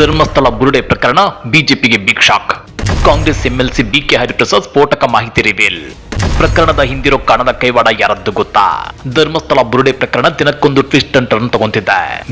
ಧರ್ಮಸ್ಥಳ ಬುರುಡೆ ಪ್ರಕರಣ ಬಿಜೆಪಿಗೆ big shock. Congress MLC BK Hariprasad ಸ್ಫೋಟಕ ಮಾಹಿತಿ ರಿವೀಲ್. ಪ್ರಕರಣದ ಹಿಂದಿರೋ ಕಾಣದ ಕೈವಾಡ ಯಾರದ್ದು ಗೊತ್ತಾ? ಧರ್ಮಸ್ಥಳ ಬುರುಡೆ ಪ್ರಕರಣ ದಿನಕ್ಕೊಂದು ಟ್ವಿಸ್ಟ್ ಅಂಡ್ ಟರ್ನ್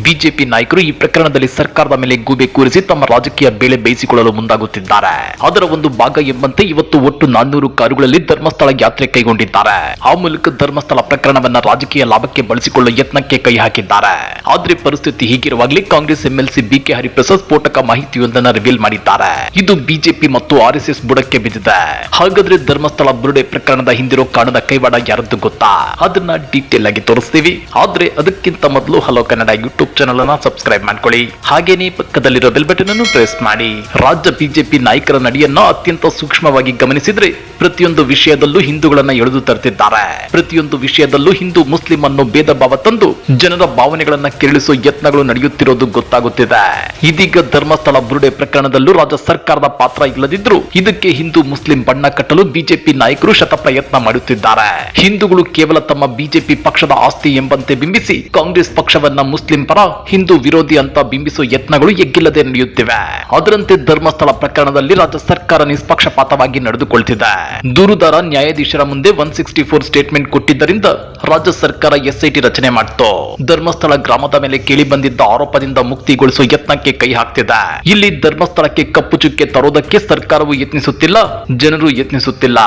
ಬಿಜೆಪಿ ನಾಯಕರು ಈ ಪ್ರಕರಣದಲ್ಲಿ ಸರ್ಕಾರದ ಮೇಲೆ ಗೂಬೆ ಕೂರಿಸಿ ತಮ್ಮ ರಾಜಕೀಯ ಬೇಳೆ ಬೇಯಿಸಿಕೊಳ್ಳಲು ಮುಂದಾಗುತ್ತಿದ್ದಾರೆ. ಅದರ ಒಂದು ಭಾಗ ಎಂಬಂತೆ ಇವತ್ತು ಒಟ್ಟು ನಾನ್ನೂರು ಕಾರುಗಳಲ್ಲಿ ಧರ್ಮಸ್ಥಳ ಯಾತ್ರೆ ಕೈಗೊಂಡಿದ್ದಾರೆ. ಆ ಮೂಲಕ ಧರ್ಮಸ್ಥಳ ಪ್ರಕರಣವನ್ನ ರಾಜಕೀಯ ಲಾಭಕ್ಕೆ ಬಳಸಿಕೊಳ್ಳುವ ಯತ್ನಕ್ಕೆ ಕೈ ಹಾಕಿದ್ದಾರೆ. ಆದ್ರೆ ಪರಿಸ್ಥಿತಿ ಹೀಗಿರುವಾಗಲೇ ಕಾಂಗ್ರೆಸ್ ಎಂಎಲ್ಸಿ ಬಿಕೆ ಹರಿಪ್ರಸಾದ್ ಸ್ಫೋಟಕ ಮಾಹಿತಿಯೊಂದನ್ನ ರಿವೀಲ್ ಮಾಡಿದ್ದಾರೆ. ಇದು ಬಿಜೆಪಿ ಮತ್ತು ಆರ್ಎಸ್ಎಸ್ ಬುಡಕ್ಕೆ ಬಿದ್ದಿದೆ. ಹಾಗಾದ್ರೆ ಧರ್ಮಸ್ಥಳ ಬುರುಡೆ ಪ್ರಕರಣದ ಹಿಂದಿರೋ ಕಾಣದ ಕೈವಾಡ ಯಾರದ್ದು ಗೊತ್ತಾ? ಅದನ್ನ ಡೀಟೇಲ್ ಆಗಿ ತೋರಿಸ್ತೀವಿ. ಆದ್ರೆ ಅದಕ್ಕಿಂತ ಮೊದಲು ಹಲೋ ಕನ್ನಡ ಯೂಟ್ಯೂಬ್ ಚಾನಲ್ ಅನ್ನ ಸಬ್ಸ್ಕ್ರೈಬ್ ಮಾಡ್ಕೊಳ್ಳಿ. ಹಾಗೇನೇ ಪಕ್ಕದಲ್ಲಿರೋ ಬೆಲ್ ಬಟನ್ ಅನ್ನು ಪ್ರೆಸ್ ಮಾಡಿ. ರಾಜ್ಯ ಬಿಜೆಪಿ ನಾಯಕರ ನಡೆಯನ್ನ ಅತ್ಯಂತ ಸೂಕ್ಷ್ಮವಾಗಿ ಗಮನಿಸಿದ್ರೆ ಪ್ರತಿಯೊಂದು ವಿಷಯದಲ್ಲೂ ಹಿಂದೂಗಳನ್ನ ಎಳೆದು ತರ್ತಿದ್ದಾರೆ. ಪ್ರತಿಯೊಂದು ವಿಷಯದಲ್ಲೂ ಹಿಂದೂ ಮುಸ್ಲಿಂ ಅನ್ನು ಭೇದ ಭಾವ ತಂದು ಜನರ ಭಾವನೆಗಳನ್ನ ಕೆರಳಿಸುವ ಯತ್ನಗಳು ನಡೆಯುತ್ತಿರೋದು ಗೊತ್ತಾಗುತ್ತಿದೆ. ಇದೀಗ ಧರ್ಮಸ್ಥಳ ಬುರುಡೆ ಪ್ರಕರಣದಲ್ಲೂ ರಾಜ್ಯ ಸರ್ಕಾರದ ಪಾತ್ರ ಇಲ್ಲದಿದ್ರು ಇದಕ್ಕೆ ಹಿಂದೂ ಮುಸ್ಲಿಂ ಬಣ್ಣ ಕಟ್ಟಲು ಬಿಜೆಪಿ ನಾಯಕರು ಶತಪ್ರಯತ್ನ ಮಾಡುತ್ತಿದ್ದಾರೆ. ಹಿಂದೂಗಳು ಕೇವಲ ತಮ್ಮ ಬಿಜೆಪಿ ಪಕ್ಷದ ಆಸ್ತಿ ಎಂಬಂತೆ ಬಿಂಬಿಸಿ, ಕಾಂಗ್ರೆಸ್ ಪಕ್ಷವನ್ನ ಮುಸ್ಲಿಂ ಪರ ಹಿಂದೂ ವಿರೋಧಿ ಅಂತ ಬಿಂಬಿಸುವ ಯತ್ನಗಳು ಎಗ್ಗಿಲ್ಲದೆ ನಡೆಯುತ್ತಿವೆ. ಅದರಂತೆ ಧರ್ಮಸ್ಥಳ ಪ್ರಕರಣದಲ್ಲಿ ರಾಜ್ಯ ಸರ್ಕಾರ ನಿಷ್ಪಕ್ಷಪಾತವಾಗಿ ನಡೆದುಕೊಳ್ತಿದೆ. ದೂರುದಾರ ನ್ಯಾಯಾಧೀಶರ ಮುಂದೆ ಒನ್ ಸಿಕ್ಸ್ಟಿ ಫೋರ್ ಸ್ಟೇಟ್ಮೆಂಟ್ ಕೊಟ್ಟಿದ್ದರಿಂದ ರಾಜ್ಯ ಸರ್ಕಾರ ಎಸ್ಐಟಿ ರಚನೆ ಮಾಡಿತು. ಧರ್ಮಸ್ಥಳ ಗ್ರಾಮದ ಮೇಲೆ ಕೇಳಿ ಬಂದಿದ್ದ ಆರೋಪದಿಂದ ಮುಕ್ತಿಗೊಳಿಸುವ ಯತ್ನಕ್ಕೆ ಕೈ ಹಾಕ್ತಿದೆ. ಇಲ್ಲಿ ಧರ್ಮಸ್ಥಳಕ್ಕೆ ಕಪ್ಪು ಚುಕ್ಕೆ ತರೋದಕ್ಕೆ ಸರ್ಕಾರವು ಯತ್ನಿಸುತ್ತಿಲ್ಲ, ಜನರು ಯತ್ನಿಸುತ್ತಿಲ್ಲ.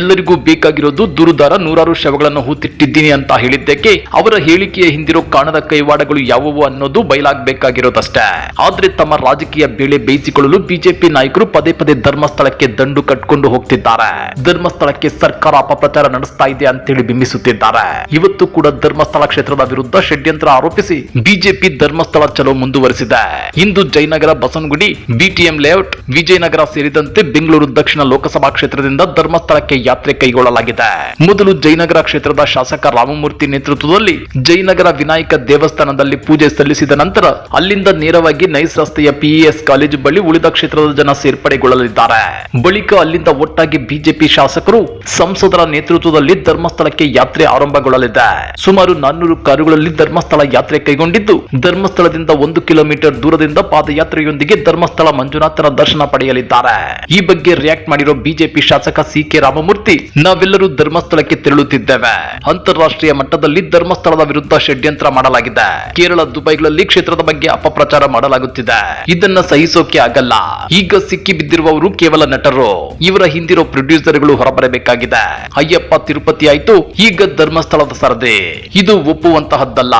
ಎಲ್ಲರಿಗೂ ಬೇಕಾಗಿರೋದು ದೂರುದಾರ ನೂರಾರು ಶವಗಳನ್ನು ಹೂತಿಟ್ಟಿದ್ದೀನಿ ಅಂತ ಹೇಳಿದ್ದಕ್ಕೆ ಅವರ ಹೇಳಿಕೆಯ ಹಿಂದಿರೋ ಕಾಣದ ಕೈವಾಡಗಳು ಯಾವುವು ಅನ್ನೋದು ಬಯಲಾಗಬೇಕಾಗಿರೋದಷ್ಟೇ. ಆದ್ರೆ ತಮ್ಮ ರಾಜಕೀಯ ಬೇಳೆ ಬೇಯಿಸಿಕೊಳ್ಳಲು ಬಿಜೆಪಿ ನಾಯಕರು ಪದೇ ಪದೇ ಧರ್ಮಸ್ಥಳಕ್ಕೆ ದಂಡು ಕಟ್ಕೊಂಡು ಹೋಗ್ತಿದ್ದಾರೆ. ಧರ್ಮಸ್ಥಳಕ್ಕೆ ಸರ್ಕಾರ ಅಪಪ್ರಚಾರ ನಡೆಸ್ತಾ ಇದೆ ಅಂತೇಳಿ ಬಿಂಬಿಸುತ್ತಿದ್ದಾರೆ. ಇವತ್ತು ಕೂಡ ಧರ್ಮಸ್ಥಳ ಕ್ಷೇತ್ರದ ವಿರುದ್ಧ ಷಡ್ಯಂತ್ರ ಆರೋಪಿಸಿ ಬಿಜೆಪಿ ಧರ್ಮಸ್ಥಳ ಚಲೋ ಮುಂದುವರೆಸಿದೆ. ಇಂದು ಜಯನಗರ ಬಸವನಗುಡಿ, ಬಿಟಿಎಂ ಲೇಔಟ್, ವಿಜಯನಗರ ಸೇರಿದಂತೆ ಬೆಂಗಳೂರು ದಕ್ಷಿಣ ಲೋಕಸಭಾ ಕ್ಷೇತ್ರದಿಂದ ಧರ್ಮಸ್ಥಳಕ್ಕೆ ಯಾತ್ರೆ ಕೈಗೊಳ್ಳಲಾಗಿದೆ ಮೊದಲು ಜಯನಗರ ಕ್ಷೇತ್ರದ ಶಾಸಕ ರಾಮಮೂರ್ತಿ ನೇತೃತ್ವದಲ್ಲಿ ಜಯನಗರ ವಿನಾಯಕ ದೇವಸ್ಥಾನದಲ್ಲಿ ಪೂಜೆ ಸಲ್ಲಿಸಿದ ನಂತರ ಅಲ್ಲಿಂದ ನೇರವಾಗಿ ನೈಸ್ ರಸ್ತೆಯ ಪಿಇಎಸ್ ಕಾಲೇಜು ಬಳಿ ಉಳಿದ ಕ್ಷೇತ್ರದ ಜನ ಸೇರ್ಪಡೆಗೊಳ್ಳಲಿದ್ದಾರೆ. ಬಳಿಕ ಅಲ್ಲಿಂದ ಒಟ್ಟಾಗಿ ಬಿಜೆಪಿ ಶಾಸಕರು ಸಂಸದರ ನೇತೃತ್ವದಲ್ಲಿ ಧರ್ಮಸ್ಥಳಕ್ಕೆ ಯಾತ್ರೆ ಆರಂಭಗೊಳ್ಳಲಿದೆ. ಸುಮಾರು ನಾನ್ನೂರು ಕಾರುಗಳಲ್ಲಿ ಧರ್ಮಸ್ಥಳ ಯಾತ್ರೆ ಕೈಗೊಂಡಿದ್ದು, ಧರ್ಮಸ್ಥಳದಿಂದ ಒಂದು ಕಿಲೋಮೀಟರ್ ದೂರದಿಂದ ಪಾದಯಾತ್ರೆಯೊಂದಿಗೆ ಧರ್ಮಸ್ಥಳ ಮಂಜುನಾಥರ ದರ್ಶನ ಪಡೆಯಲಿದ್ದಾರೆ. ಈ ಬಗ್ಗೆ ರಿಯಾಕ್ಟ್ ಮಾಡಿರೋ ಬಿಜೆಪಿ ಶಾಸಕ ಸಿ ಕೆ ರಾಮಮೂರ್ತಿ ನಾವೆಲ್ಲರೂ ಧರ್ಮಸ್ಥಳಕ್ಕೆ ತೆರಳುತ್ತಿದ್ದೇವೆ. ಅಂತಾರಾಷ್ಟ್ರೀಯ ಮಟ್ಟದಲ್ಲಿ ಧರ್ಮಸ್ಥಳದ ವಿರುದ್ಧ ಷಡ್ಯಂತ್ರ ಮಾಡಲಾಗಿದೆ. ಕೇರಳ ದುಬೈಗಳಲ್ಲಿ ಕ್ಷೇತ್ರದ ಬಗ್ಗೆ ಅಪಪ್ರಚಾರ ಮಾಡಲಾಗುತ್ತಿದೆ. ಇದನ್ನ ಸಹಿಸೋಕೆ ಆಗಲ್ಲ. ಈಗ ಸಿಕ್ಕಿ ಬಿದ್ದಿರುವವರು ಕೇವಲ ನಟರು. ಇವರ ಹಿಂದಿರೋ ಪ್ರೊಡ್ಯೂಸರ್ಗಳು ಹೊರಬರಬೇಕಾಗಿದೆ. ಅಯ್ಯಪ್ಪ ತಿರುಪತಿ ಆಯ್ತು, ಈಗ ಧರ್ಮಸ್ಥಳದ ಸರದಿ. ಇದು ಒಪ್ಪುವಂತಹದ್ದಲ್ಲ.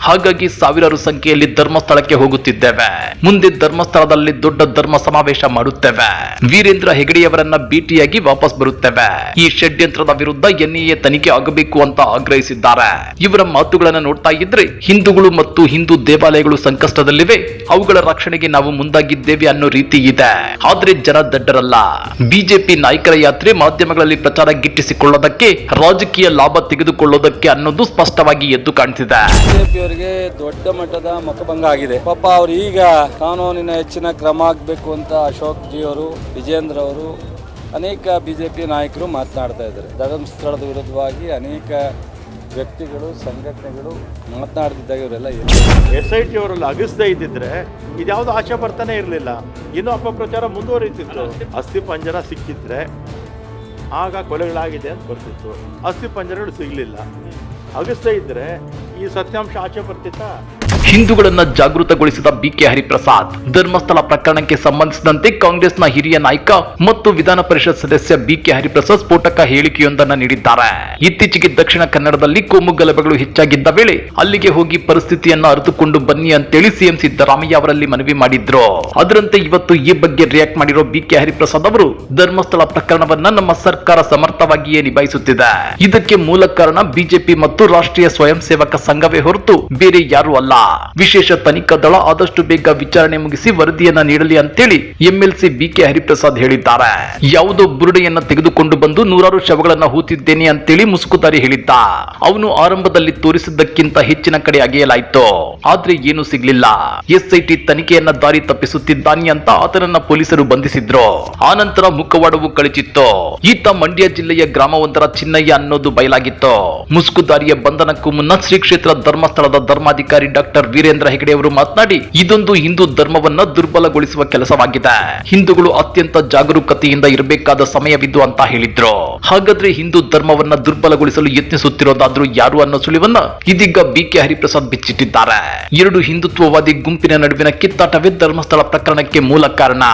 ಹಾಗಾಗಿ ಸಾವಿರಾರು ಸಂಖ್ಯೆಯಲ್ಲಿ ಧರ್ಮಸ್ಥಳಕ್ಕೆ ಹೋಗುತ್ತಿದ್ದೇವೆ. ಮುಂದೆ ಧರ್ಮಸ್ಥಳದಲ್ಲಿ ದೊಡ್ಡ ಧರ್ಮ ಸಮಾವೇಶ ಮಾಡುತ್ತೇವೆ. ವೀರೇಂದ್ರ ಹೆಗಡೆಯವರನ್ನ ಭೇಟಿಯಾಗಿ ವಾಪಸ್ ಬರುತ್ತೇವೆ. ಈ ಷಡ್ಯಂತ್ರದ ವಿರುದ್ಧ ಎನ್ಐಎ ತನಿಖೆ ಆಗಬೇಕು ಅಂತ ಆಗ್ರಹಿಸಿದ್ದಾರೆ. ಇವರ ಮಾತುಗಳನ್ನು ನೋಡ್ತಾ ಇದ್ರೆ ಹಿಂದೂಗಳು ಮತ್ತು ಹಿಂದೂ ದೇವಾಲಯಗಳು ಸಂಕಷ್ಟದಲ್ಲಿವೆ. ಅವುಗಳ ರಕ್ಷಣೆಗೆ ನಾವು ಮುಂದಾಗಿದ್ದೇವೆ ಅನ್ನೋ ರೀತಿ ಇದೆ. ಆದ್ರೆ ಜನ ದಡ್ಡರಲ್ಲ. ಬಿಜೆಪಿ ನಾಯಕರ ಯಾತ್ರೆ ಮಾಧ್ಯಮಗಳಲ್ಲಿ ಪ್ರಚಾರ ಗಿಟ್ಟಿಸಿಕೊಳ್ಳೋದಕ್ಕೆ, ರಾಜಕೀಯ ಲಾಭ ತೆಗೆದುಕೊಳ್ಳೋದಕ್ಕೆ ಅನ್ನೋದು ಸ್ಪಷ್ಟವಾಗಿ ಎದ್ದು ಕಾಣ್ತಿದೆ. ಬಿಜೆಪಿಯವರಿಗೆ ದೊಡ್ಡ ಮಟ್ಟದ ಮುಖಭಂಗ ಆಗಿದೆ. ಪಾಪ ಅವ್ರು ಈಗ ಕಾನೂನಿನ ಹೆಚ್ಚಿನ ಕ್ರಮ ಆಗ್ಬೇಕು ಅಂತ ಅಶೋಕ್ ಜಿ ಅವರು ವಿಜೇಂದ್ರ ಅವರು ಅನೇಕ ಬಿಜೆಪಿ ನಾಯಕರು ಮಾತನಾಡ್ತಾ ಇದ್ದಾರೆ. ಧರ್ಮಸ್ಥಳದ ವಿರುದ್ಧವಾಗಿ ಅನೇಕ ವ್ಯಕ್ತಿಗಳು, ಸಂಘಟನೆಗಳು ಮಾತನಾಡ್ತಿದ್ದಾಗ ಇವರೆಲ್ಲ? ಎಸ್ ಐ ಟಿ ಅವರಲ್ಲಿ ಅಗಿಸ್ದೇ ಇದ್ದಿದ್ರೆ ಇದ್ಯಾವುದು ಆಶೆ ಬರ್ತಾನೆ ಇರಲಿಲ್ಲ. ಇನ್ನೂ ಅಪಪ್ರಚಾರ ಮುಂದುವರಿತಿತ್ತು. ಅಸ್ಥಿ ಪಂಜರ ಸಿಕ್ಕಿದ್ರೆ ಆಗ ಕೊಲೆಗಳಾಗಿದೆ ಅಂತ ಬರ್ತಿತ್ತು. ಅಸ್ಥಿ ಪಂಜರಗಳು ಸಿಗಲಿಲ್ಲ. ಅಗಿಸ್ದೇ ಇದ್ದರೆ ಈ ಸತ್ಯಾಂಶ ಆಚೆ ಬರ್ತಿತ್ತಾ? ಹಿಂದೂಗಳನ್ನ ಜಾಗೃತಗೊಳಿಸಿದ ಬಿಕೆ ಹರಿಪ್ರಸಾದ್. ಧರ್ಮಸ್ಥಳ ಪ್ರಕರಣಕ್ಕೆ ಸಂಬಂಧಿಸಿದಂತೆ ಕಾಂಗ್ರೆಸ್ನ ಹಿರಿಯ ನಾಯಕ ಮತ್ತು ವಿಧಾನ ಪರಿಷತ್ ಸದಸ್ಯ ಬಿಕೆ ಹರಿಪ್ರಸಾದ್ ಸ್ಫೋಟಕ ಹೇಳಿಕೆಯೊಂದನ್ನು ನೀಡಿದ್ದಾರೆ. ಇತ್ತೀಚೆಗೆ ದಕ್ಷಿಣ ಕನ್ನಡದಲ್ಲಿ ಕೋಮು ಗಲಭೆಗಳು ಹೆಚ್ಚಾಗಿದ್ದ ವೇಳೆ ಅಲ್ಲಿಗೆ ಹೋಗಿ ಪರಿಸ್ಥಿತಿಯನ್ನ ಅರಿತುಕೊಂಡು ಬನ್ನಿ ಅಂತೇಳಿ ಸಿಎಂ ಸಿದ್ದರಾಮಯ್ಯ ಅವರಲ್ಲಿ ಮನವಿ ಮಾಡಿದ್ರು. ಅದರಂತೆ ಇವತ್ತು ಈ ಬಗ್ಗೆ ರಿಯಾಕ್ಟ್ ಮಾಡಿರೋ ಬಿಕೆ ಹರಿಪ್ರಸಾದ್ ಅವರು ಧರ್ಮಸ್ಥಳ ಪ್ರಕರಣವನ್ನ ನಮ್ಮ ಸರ್ಕಾರ ಸಮರ್ಥವಾಗಿಯೇ ನಿಭಾಯಿಸುತ್ತಿದೆ. ಇದಕ್ಕೆ ಮೂಲ ಕಾರಣ ಬಿಜೆಪಿ ಮತ್ತು ರಾಷ್ಟ್ರೀಯ ಸ್ವಯಂ ಸೇವಕ ಸಂಘವೇ ಹೊರತು ಬೇರೆ ಯಾರೂ ಅಲ್ಲ. ವಿಶೇಷ ತನಿಖಾ ದಳ ಆದಷ್ಟು ಬೇಗ ವಿಚಾರಣೆ ಮುಗಿಸಿ ವರದಿಯನ್ನ ನೀಡಲಿ ಅಂತೇಳಿ ಎಂಎಲ್ಸಿ ಬಿಕೆ ಹರಿಪ್ರಸಾದ್ ಹೇಳಿದ್ದಾರೆ. ಯಾವುದೋ ಬುರುಡೆಯನ್ನ ತೆಗೆದುಕೊಂಡು ಬಂದು ನೂರಾರು ಶವಗಳನ್ನ ಹೂತಿದ್ದೇನೆ ಅಂತೇಳಿ ಮುಸುಕುದಾರಿ ಹೇಳಿದ್ದ. ಅವನು ಆರಂಭದಲ್ಲಿ ತೋರಿಸಿದ್ದಕ್ಕಿಂತ ಹೆಚ್ಚಿನ ಕಡೆ ಅಗೆಯಲಾಯಿತು. ಆದ್ರೆ ಏನು ಸಿಗ್ಲಿಲ್ಲ. ಎಸ್ಐಟಿ ತನಿಖೆಯನ್ನ ದಾರಿ ತಪ್ಪಿಸುತ್ತಿದ್ದಾನೆ ಅಂತ ಆತನನ್ನ ಪೊಲೀಸರು ಬಂಧಿಸಿದ್ರು. ಆನಂತರ ಮುಖವಾಡವು ಕಳಿಸಿತ್ತು ಈತ ಮಂಡ್ಯ ಜಿಲ್ಲೆಯ ಗ್ರಾಮವೊಂದರ ಚಿನ್ನಯ್ಯ ಅನ್ನೋದು ಬಯಲಾಗಿತ್ತು. ಮುಸುಕುದಾರಿಯ ಬಂಧನಕ್ಕೂ ಮುನ್ನ ಶ್ರೀ ಕ್ಷೇತ್ರ ಧರ್ಮಸ್ಥಳದ ಧರ್ಮಾಧಿಕಾರಿ ಡಾಕ್ಟರ್ ಡಾಕ್ಟರ್ ವೀರೇಂದ್ರ ಹೆಗಡೆ ಅವರು ಮಾತನಾಡಿ, ಇದೊಂದು ಹಿಂದೂ ಧರ್ಮವನ್ನ ದುರ್ಬಲಗೊಳಿಸುವ ಕೆಲಸವಾಗಿದೆ. ಹಿಂದೂಗಳು ಅತ್ಯಂತ ಜಾಗರೂಕತೆಯಿಂದ ಇರಬೇಕಾದ ಸಮಯವಿದ್ದು ಅಂತ ಹೇಳಿದ್ರು. ಹಾಗಾದ್ರೆ ಹಿಂದೂ ಧರ್ಮವನ್ನ ದುರ್ಬಲಗೊಳಿಸಲು ಯತ್ನಿಸುತ್ತಿರೋದಾದ್ರೂ ಯಾರು ಅನ್ನೋ ಸುಳಿವನ್ನ ಇದೀಗ ಬಿ ಕೆ ಹರಿಪ್ರಸಾದ್ ಬಿಚ್ಚಿಟ್ಟಿದ್ದಾರೆ. ಎರಡು ಹಿಂದುತ್ವವಾದಿ ಗುಂಪಿನ ನಡುವಿನ ಕಿತ್ತಾಟವೇ ಧರ್ಮಸ್ಥಳ ಪ್ರಕರಣಕ್ಕೆ ಮೂಲ ಕಾರಣ.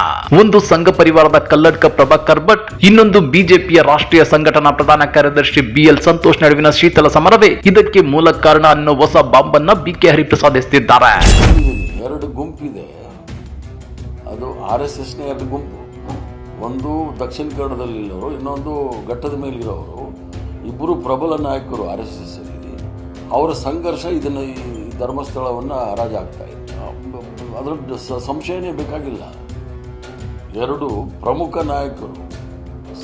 ಒಂದು ಸಂಘ ಪರಿವಾರದ ಕಲ್ಲಡ್ಕ ಪ್ರಭಾಕರ್ ಭಟ್, ಇನ್ನೊಂದು ಬಿಜೆಪಿಯ ರಾಷ್ಟ್ರೀಯ ಸಂಘಟನಾ ಪ್ರಧಾನ ಕಾರ್ಯದರ್ಶಿ ಬಿಎಲ್ ಸಂತೋಷ್ ನಡುವಿನ ಶೀತಲ ಸಮರವೇ ಇದಕ್ಕೆ ಮೂಲ ಕಾರಣ ಅನ್ನೋ ಹೊಸ ಬಾಂಬನ್ನ ಬಿ ಕೆ ಹರಿಪ್ರಸಾದ್ ಹೇಳಿದ್ದೀನಿ, ಎರಡು ಗುಂಪಿದೆ. ಅದು ಆರ್ ಎಸ್ ಎಸ್ನ ಎರಡು ಗುಂಪು. ಒಂದು ದಕ್ಷಿಣ ಕನ್ನಡದಲ್ಲಿರೋರು ಇನ್ನೊಂದು ಘಟ್ಟದ ಮೇಲಿರೋರು. ಇಬ್ಬರು ಪ್ರಬಲ ನಾಯಕರು ಆರ್ ಎಸ್ ಎಸ್ ಅಲ್ಲಿ ಅವರ ಸಂಘರ್ಷ ಇದನ್ನು ಈ ಧರ್ಮಸ್ಥಳವನ್ನು ಹರಾಜಾಗ್ತಾ ಇದೆ. ಅದರ ಸ- ಸಂಶಯನೇ ಬೇಕಾಗಿಲ್ಲ. ಎರಡು ಪ್ರಮುಖ ನಾಯಕರು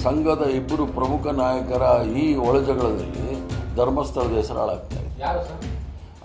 ಸಂಘದ ಇಬ್ಬರು ಪ್ರಮುಖ ನಾಯಕರ ಈ ಒಳಜಗಳದಲ್ಲಿ ಧರ್ಮಸ್ಥಳದ ಹೆಸರು ಹಾಳಾಗ್ತಾ ಇದೆ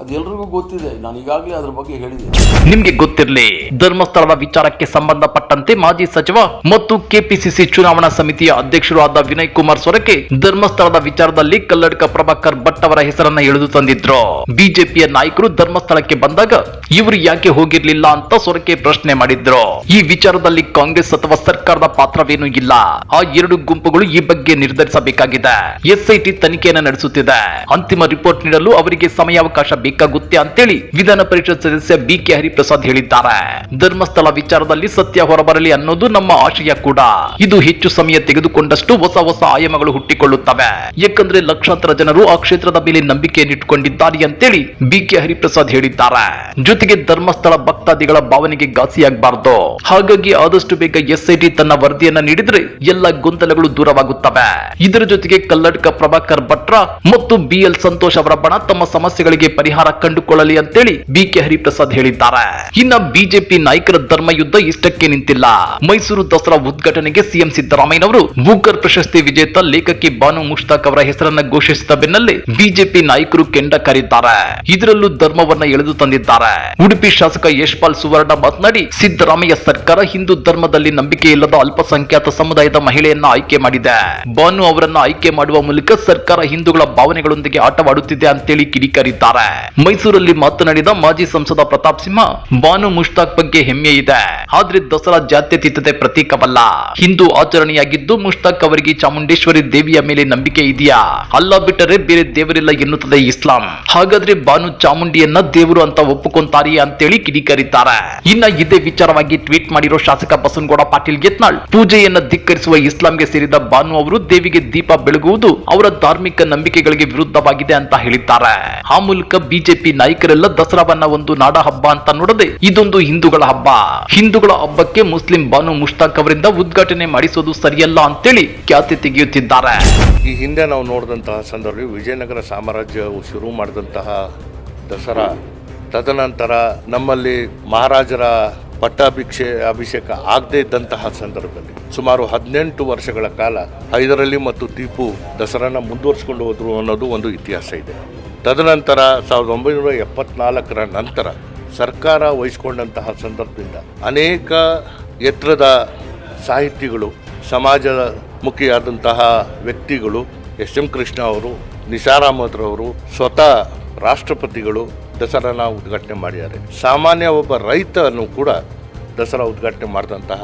ಅದು ಎಲ್ರಿಗೂ ಗೊತ್ತಿದೆ, ನಾನು ಈಗಾಗಲೇ ಅದ್ರ ಬಗ್ಗೆ ಹೇಳಿದೆ. ನಿಮ್ಗೆ ಗೊತ್ತಿರಲಿ, ಧರ್ಮಸ್ಥಳದ ವಿಚಾರಕ್ಕೆ ಸಂಬಂಧಪಟ್ಟಂತೆ ಮಾಜಿ ಸಚಿವ ಮತ್ತು ಕೆಪಿಸಿಸಿ ಚುನಾವಣಾ ಸಮಿತಿಯ ಅಧ್ಯಕ್ಷರು ಆದ ವಿನಯ್ ಕುಮಾರ್ ಸೊರಕೆ ಧರ್ಮಸ್ಥಳದ ವಿಚಾರದಲ್ಲಿ ಕಲ್ಲಡ್ಕ ಪ್ರಭಾಕರ್ ಭಟ್ ಅವರ ಹೆಸರನ್ನ ಎಳೆದು ತಂದಿದ್ರು. ಬಿಜೆಪಿಯ ನಾಯಕರು ಧರ್ಮಸ್ಥಳಕ್ಕೆ ಬಂದಾಗ ಇವರು ಯಾಕೆ ಹೋಗಿರ್ಲಿಲ್ಲ ಅಂತ ಸೊರಕೆ ಪ್ರಶ್ನೆ ಮಾಡಿದ್ರು. ಈ ವಿಚಾರದಲ್ಲಿ ಕಾಂಗ್ರೆಸ್ ಅಥವಾ ಸರ್ಕಾರದ ಪಾತ್ರವೇನೂ ಇಲ್ಲ. ಆ ಎರಡು ಗುಂಪುಗಳು ಈ ಬಗ್ಗೆ ನಿರ್ಧರಿಸಬೇಕಾಗಿದೆ. ಎಸ್ಐಟಿ ತನಿಖೆಯನ್ನು ನಡೆಸುತ್ತಿದೆ. ಅಂತಿಮ ರಿಪೋರ್ಟ್ ನೀಡಲು ಅವರಿಗೆ ಸಮಯಾವಕಾಶ ಬೇಕಾಗುತ್ತೆ ಅಂತೇಳಿ ವಿಧಾನ ಪರಿಷತ್ ಸದಸ್ಯ ಬಿ ಕೆ ಹರಿಪ್ರಸಾದ್ ಹೇಳಿದ್ದಾರೆ. ಧರ್ಮಸ್ಥಳ ವಿಚಾರದಲ್ಲಿ ಸತ್ಯ ಹೊರಬರಲಿ ಅನ್ನೋದು ನಮ್ಮ ಆಶಯ ಕೂಡ. ಇದು ಹೆಚ್ಚು ಸಮಯ ತೆಗೆದುಕೊಂಡಷ್ಟು ಹೊಸ ಹೊಸ ಆಯಾಮಗಳು ಹುಟ್ಟಿಕೊಳ್ಳುತ್ತವೆ. ಯಾಕಂದ್ರೆ ಲಕ್ಷಾಂತರ ಜನರು ಆ ಕ್ಷೇತ್ರದ ಮೇಲೆ ನಂಬಿಕೆಯನ್ನಿಟ್ಟುಕೊಂಡಿದ್ದಾರೆ ಅಂತೇಳಿ ಬಿ ಕೆ ಹರಿಪ್ರಸಾದ್ ಹೇಳಿದ್ದಾರೆ. ಜೊತೆಗೆ ಧರ್ಮಸ್ಥಳ ಭಕ್ತಾದಿಗಳ ಭಾವನೆಗೆ ಘಾಸಿಯಾಗಬಾರದು. ಹಾಗಾಗಿ ಆದಷ್ಟು ಬೇಗ ಎಸ್ಐಟಿ ತನ್ನ ವರದಿಯನ್ನ ನೀಡಿದ್ರೆ ಎಲ್ಲ ಗೊಂದಲಗಳು ದೂರವಾಗುತ್ತವೆ. ಇದರ ಜೊತೆಗೆ ಕಲ್ಲಡ್ಕ ಪ್ರಭಾಕರ್ ಭಟ್ರ ಮತ್ತು ಬಿಎಲ್ ಸಂತೋಷ್ ಅವರ ಬಣ ತಮ್ಮ ಸಮಸ್ಯೆಗಳಿಗೆ ಪರಿಹಾರ ಕಂಡುಕೊಳ್ಳಲಿ ಅಂತೇಳಿ ಬಿ ಕೆ ಹರಿಪ್ರಸಾದ್ ಹೇಳಿದ್ದಾರೆ. ಇನ್ನ ಬಿಜೆಪಿ ನಾಯಕರ ಧರ್ಮ ಯುದ್ಧ ಇಷ್ಟಕ್ಕೆ ನಿಂತಿಲ್ಲ. ಮೈಸೂರು ದಸರಾ ಉದ್ಘಾಟನೆಗೆ ಸಿಎಂ ಸಿದ್ದರಾಮಯ್ಯನವರು ಬೂಕರ್ ಪ್ರಶಸ್ತಿ ವಿಜೇತ ಲೇಖಕಿ ಬಾನು ಮುಷ್ತಾಕ್ ಅವರ ಹೆಸರನ್ನ ಘೋಷಿಸಿದ ಬೆನ್ನಲ್ಲೇ ಬಿಜೆಪಿ ನಾಯಕರು ಕೆಂಡ ಕರೆದಿದ್ದಾರೆ ಇದರಲ್ಲೂ ಧರ್ಮವನ್ನ ಎಳೆದು ತಂದಿದ್ದಾರೆ. ಉಡುಪಿ ಶಾಸಕ ಯಶ್ಪಾಲ್ ಸುವರ್ಣ ಮಾತನಾಡಿ, ಸಿದ್ದರಾಮಯ್ಯ ಸರ್ಕಾರ ಹಿಂದೂ ಧರ್ಮದಲ್ಲಿ ನಂಬಿಕೆ ಇಲ್ಲದ ಅಲ್ಪಸಂಖ್ಯಾತ ಸಮುದಾಯದ ಮಹಿಳೆಯನ್ನ ಆಯ್ಕೆ ಮಾಡಿದೆ. ಬಾನು ಅವರನ್ನ ಆಯ್ಕೆ ಮಾಡುವ ಮೂಲಕ ಸರ್ಕಾರ ಹಿಂದೂಗಳ ಭಾವನೆಗಳೊಂದಿಗೆ ಆಟವಾಡುತ್ತಿದೆ ಅಂತೇಳಿ ಕಿಡಿಕಾರಿದ್ದಾರೆ. ಮೈಸೂರಲ್ಲಿ ಮಾತನಾಡಿದ ಮಾಜಿ ಸಂಸದ ಪ್ರತಾಪ್ ಸಿಂಹ ಬಾನು ಮುಷ್ತಾಕ್ ಬಗ್ಗೆ ಹೆಮ್ಮೆ ಇದೆ. ಆದ್ರೆ ದಸರಾ ಜಾತ್ಯತೀತತೆ ಪ್ರತೀಕವಲ್ಲ. ಹಿಂದೂ ಆಚರಣೆಯಾಗಿದ್ದು ಮುಷ್ತಾಕ್ ಅವರಿಗೆ ಚಾಮುಂಡೇಶ್ವರಿ ದೇವಿಯ ಮೇಲೆ ನಂಬಿಕೆ ಇದೆಯಾ? ಅಲ್ಲ ಬಿಟ್ಟರೆ ಬೇರೆ ದೇವರಿಲ್ಲ ಎನ್ನುತ್ತದೆ ಇಸ್ಲಾಂ. ಹಾಗಾದ್ರೆ ಬಾನು ಚಾಮುಂಡಿಯನ್ನ ದೇವರು ಅಂತ ಒಪ್ಪಿಕೊಂತಾರಿ ಅಂತೇಳಿ ಕಿಡಿಕಾರಿದ್ದಾರೆ. ಇನ್ನ ಇದೇ ವಿಚಾರವಾಗಿ ಟ್ವೀಟ್ ಮಾಡಿರೋ ಶಾಸಕ ಬಸನಗೌಡ ಪಾಟೀಲ್ ಯತ್ನಾಳ್, ಪೂಜೆಯನ್ನ ಧಿಕ್ಕರಿಸುವ ಇಸ್ಲಾಂಗೆ ಸೇರಿದ ಬಾನು ಅವರು ದೇವಿಗೆ ದೀಪ ಬೆಳಗುವುದು ಅವರ ಧಾರ್ಮಿಕ ನಂಬಿಕೆಗಳಿಗೆ ವಿರುದ್ಧವಾಗಿದೆ ಅಂತ ಹೇಳಿದ್ದಾರೆ. ಆ ಮೂಲಕ ಬಿಜೆಪಿ ನಾಯಕರೆಲ್ಲ ದಸರಾವನ್ನ ಒಂದು ನಾಡ ಹಬ್ಬ ಅಂತ ನೋಡದೆ ಇದೊಂದು ಹಿಂದೂಗಳ ಹಬ್ಬ. ಹಿಂದೂಗಳ ಹಬ್ಬಕ್ಕೆ ಮುಸ್ಲಿಂ ಬಾನು ಮುಷ್ತಾಕ್ ಅವರಿಂದ ಉದ್ಘಾಟನೆ ಮಾಡಿಸೋದು ಸರಿಯಲ್ಲ ಅಂತೇಳಿ ಖ್ಯಾತಿ ತೆಗೆಯುತ್ತಿದ್ದಾರೆ. ಈ ಹಿಂದೆ ನಾವು ನೋಡಿದಂತಹ ಸಂದರ್ಭದಲ್ಲಿ ವಿಜಯನಗರ ಸಾಮ್ರಾಜ್ಯವು ಶುರು ಮಾಡಿದಂತಹ ದಸರಾ. ತದನಂತರ ನಮ್ಮಲ್ಲಿ ಮಹಾರಾಜರ ಪಟ್ಟಾಭಿಷೇ ಅಭಿಷೇಕ ಆಗದೇ ಇದ್ದಂತಹ ಸಂದರ್ಭದಲ್ಲಿ ಸುಮಾರು ಹದಿನೆಂಟು ವರ್ಷಗಳ ಕಾಲ ಹೈದರಲಿ ಮತ್ತು ದೀಪು ದಸರಾನ ಮುಂದುವರಿಸಿಕೊಂಡು ಹೋದರು ಅನ್ನೋದು ಒಂದು ಇತಿಹಾಸ ಇದೆ. ತದನಂತರ ಸಾವಿರದ ಒಂಬೈನೂರ ಎಪ್ಪತ್ನಾಲ್ಕರ ನಂತರ ಸರ್ಕಾರ ವಹಿಸಿಕೊಂಡಂತಹ ಸಂದರ್ಭದಿಂದ ಅನೇಕ ಎತ್ತರದ ಸಾಹಿತಿಗಳು, ಸಮಾಜದ ಮುಖಿಯಾದಂತಹ ವ್ಯಕ್ತಿಗಳು, ಎಸ್ ಎಂ ಕೃಷ್ಣ ಅವರು ನಿಸಾರ್ ಸ್ವತಃ ರಾಷ್ಟ್ರಪತಿಗಳು ದಸರಾನ ಉದ್ಘಾಟನೆ ಮಾಡಿದ್ದಾರೆ. ಸಾಮಾನ್ಯ ಒಬ್ಬ ರೈತನು ಕೂಡ ದಸರಾ ಉದ್ಘಾಟನೆ ಮಾಡಿದಂತಹ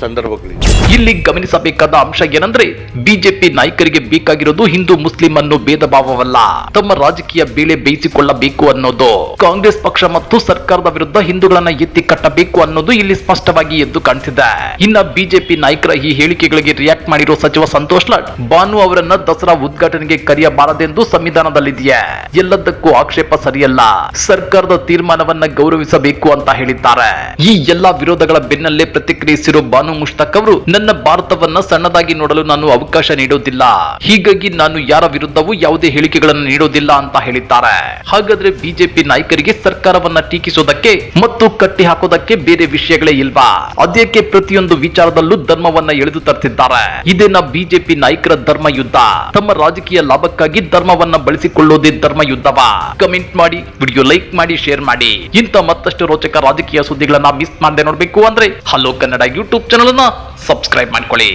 ಸಂದರ್ಭಗಳಿವೆ. ಇಲ್ಲಿ ಗಮನಿಸಬೇಕಾದ ಅಂಶ ಏನಂದ್ರೆ ಬಿಜೆಪಿ ನಾಯಕರಿಗೆ ಬೇಕಾಗಿರೋದು ಹಿಂದೂ ಮುಸ್ಲಿಂ ಅನ್ನು ಭೇದ ಭಾವವಲ್ಲ. ತಮ್ಮ ರಾಜಕೀಯ ಬೇಳೆ ಬೇಯಿಸಿಕೊಳ್ಳಬೇಕು ಅನ್ನೋದು. ಕಾಂಗ್ರೆಸ್ ಪಕ್ಷ ಮತ್ತು ಸರ್ಕಾರದ ವಿರುದ್ಧ ಹಿಂದೂಗಳನ್ನ ಎತ್ತಿ ಕಟ್ಟಬೇಕು ಅನ್ನೋದು ಇಲ್ಲಿ ಸ್ಪಷ್ಟವಾಗಿ ಎದ್ದು ಕಾಣ್ತಿದೆ. ಇನ್ನ ಬಿಜೆಪಿ ನಾಯಕರ ಈ ಹೇಳಿಕೆಗಳಿಗೆ ರಿಯಾಕ್ಟ್ ಮಾಡಿರೋ ಸಚಿವ ಸಂತೋಷ್ ಲಾಡ್ ಬಾನು ಅವರನ್ನ ದಸರಾ ಉದ್ಘಾಟನೆಗೆ ಕರೆಯಬಾರದೆಂದು ಸಂವಿಧಾನದಲ್ಲಿದೆಯೇ? ಎಲ್ಲದಕ್ಕೂ ಆಕ್ಷೇಪ ಸರಿಯಲ್ಲ. ಸರ್ಕಾರದ ತೀರ್ಮಾನವನ್ನ ಗೌರವಿಸಬೇಕು ಅಂತ ಹೇಳಿದ್ದಾರೆ. ಈ ಎಲ್ಲಾ ವಿರೋಧಗಳ ಬೆನ್ನಲ್ಲೇ ಪ್ರತಿಕ್ರಿಯಿಸಿರೋ ಬಾನು ಮುಷ್ತಾಕ್ ಅವರು. ನನ್ನ ಭಾರತವನ್ನ ಸಣ್ಣದಾಗಿ ನೋಡಲು ನಾನು ಅವಕಾಶ ನೀಡೋದಿಲ್ಲ ಹೀಗಾಗಿ ನಾನು ಯಾರ ವಿರುದ್ಧವೂ ಯಾವುದೇ ಹೇಳಿಕೆಗಳನ್ನು ನೀಡೋದಿಲ್ಲ ಅಂತ ಹೇಳಿದ್ದಾರೆ. ಹಾಗಾದ್ರೆ ಬಿಜೆಪಿ ನಾಯಕರಿಗೆ ಸರ್ಕಾರವನ್ನ ಟೀಕಿಸೋದಕ್ಕೆ ಮತ್ತು ಕಟ್ಟಿ ಹಾಕೋದಕ್ಕೆ ಬೇರೆ ವಿಷಯಗಳೇ ಇಲ್ವಾ? ಅದಕ್ಕೆ ಪ್ರತಿಯೊಂದು ವಿಚಾರದಲ್ಲೂ ಧರ್ಮವನ್ನ ಎಳೆದು ತರ್ತಿದ್ದಾರೆ? ಇದೇನ ಬಿಜೆಪಿ ನಾಯಕರ ಧರ್ಮ ಯುದ್ಧ? ತಮ್ಮ ರಾಜಕೀಯ ಲಾಭಕ್ಕಾಗಿ ಧರ್ಮವನ್ನ ಬಳಸಿಕೊಳ್ಳೋದೇ ಧರ್ಮ ಯುದ್ಧವಾ? ಕಮೆಂಟ್ ಮಾಡಿ, ವಿಡಿಯೋ ಲೈಕ್ ಮಾಡಿ, ಶೇರ್ ಮಾಡಿ. ಇಂಥ ಮತ್ತಷ್ಟು ರೋಚಕ ರಾಜಕೀಯ ಸುದ್ದಿಗಳನ್ನ ಮಿಸ್ ಮಾಡದೆ ನೋಡ್ಬೇಕು ಅಂದ್ರೆ ಹಲೋ ಕನ್ನಡ ಯೂಟ್ಯೂಬ್ ಚಾನಲ್ ಅನ್ನ ಸಬ್ಸ್ಕ್ರೈಬ್ ಮಾಡ್ಕೊಳ್ಳಿ.